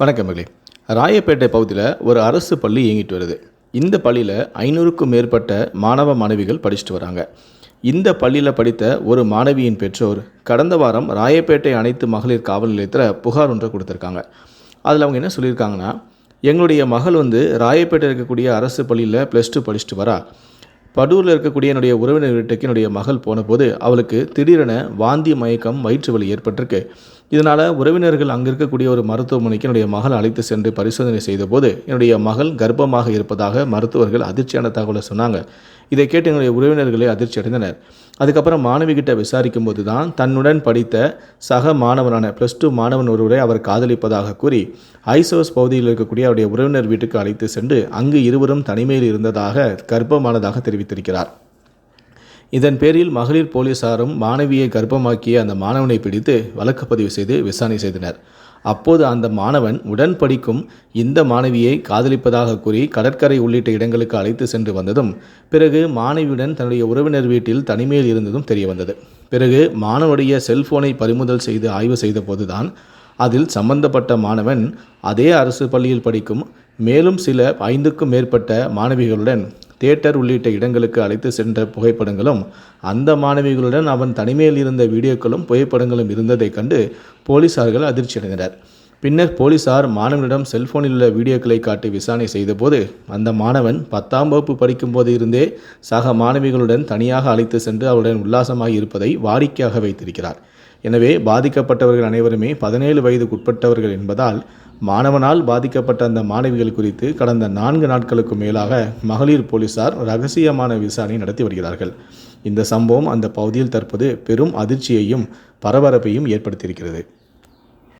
வணக்கம் மகளே. ராயப்பேட்டை பகுதியில் ஒரு அரசு பள்ளி இயங்கிட்டு வருது. இந்த பள்ளியில் ஐநூறுக்கும் மேற்பட்ட மாணவ மாணவிகள் படிச்சுட்டு வராங்க. இந்த பள்ளியில் படித்த ஒரு மாணவியின் பெற்றோர் கடந்த வாரம் ராயப்பேட்டை அனைத்து மகளிர் காவல் நிலையத்தில் புகார் ஒன்றை கொடுத்துருக்காங்க. அதில் அவங்க என்ன சொல்லியிருக்காங்கன்னா எங்களுடைய மகள் வந்து ராயப்பேட்டை இருக்கக்கூடிய அரசு பள்ளியில் ப்ளஸ் டூ படிச்சுட்டு வரா. படூரில் இருக்கக்கூடிய என்னுடைய உறவினர் வீட்டுக்கு என்னுடைய மகள் போனபோது அவளுக்கு திடீரென வாந்தி மயக்கம் வயிற்று வலி ஏற்பட்டிருக்கு. இதனால் உறவினர்கள் அங்கே இருக்கக்கூடிய ஒரு மருத்துவமனைக்கு என்னுடைய மகள் அழைத்து சென்று பரிசோதனை செய்தபோது என்னுடைய மகள் கர்ப்பமாக இருப்பதாக மருத்துவர்கள் அதிர்ச்சியான தகவலை சொன்னாங்க. இதை கேட்டு என்னுடைய உறவினர்களே அதிர்ச்சி அடைந்தனர். அதுக்கப்புறம் மாணவிகிட்ட விசாரிக்கும் போது தான் தன்னுடன் படித்த சக மாணவனான ப்ளஸ் டூ மாணவன் ஒருவரை அவர் காதலிப்பதாக கூறி ஐசோஸ் பகுதியில் இருக்கக்கூடிய அவருடைய உறவினர் வீட்டுக்கு அழைத்து சென்று அங்கு இருவரும் தனிமையில் இருந்ததாக கர்ப்பமானதாக தெரிவித்திருக்கிறார். இதன் பேரில் மகளிர் போலீசாரும் மாணவியை கர்ப்பமாக்கிய அந்த மாணவனை பிடித்து வழக்கு பதிவு செய்து விசாரணை செய்தனர். அப்போது அந்த மாணவன் உடன் படிக்கும் இந்த மாணவியை காதலிப்பதாக கூறி கடற்கரை உள்ளிட்ட இடங்களுக்கு அழைத்து சென்று வந்ததும் பிறகு மாணவியுடன் தன்னுடைய உறவினர் வீட்டில் தனிமையில் இருந்ததும் தெரிய வந்தது பிறகு மாணவனுடைய செல்போனை பறிமுதல் செய்து ஆய்வு செய்த போதுதான் அதில் சம்பந்தப்பட்ட மாணவன் அதே அரசு பள்ளியில் படிக்கும் மேலும் சில ஐந்துக்கும் மேற்பட்ட மாணவிகளுடன் தியேட்டர் உள்ளிட்ட இடங்களுக்கு அழைத்து சென்ற புகைப்படங்களும் அந்த மாணவிகளுடன் அவன் தனிமையில் இருந்த வீடியோக்களும் புகைப்படங்களும் இருந்ததைக் கண்டு போலீசார்கள் அதிர்ச்சியடைந்தனர் பின்னர் போலீசார் மாணவனிடம் செல்போனில் உள்ள வீடியோக்களை காட்டி விசாரணை செய்தபோது அந்த மாணவன் பத்தாம் வகுப்பு படிக்கும்போது இருந்தே சக மாணவிகளுடன் தனியாக அழைத்து சென்று அவருடன் உல்லாசமாக இருப்பதை வாடிக்கையாக வைத்திருக்கிறார். எனவே பாதிக்கப்பட்டவர்கள் அனைவருமே பதினேழு வயதுக்குட்பட்டவர்கள் என்பதால் மாணவனால் பாதிக்கப்பட்ட அந்த மாணவிகள் குறித்து கடந்த நான்கு நாட்களுக்கு மேலாக மகளிர் போலீசார் ரகசியமான விசாரணை நடத்தி வருகிறார்கள். இந்த சம்பவம் அந்த பகுதியில் தற்போது பெரும் அதிர்ச்சியையும் பரபரப்பையும் ஏற்படுத்தியிருக்கிறது.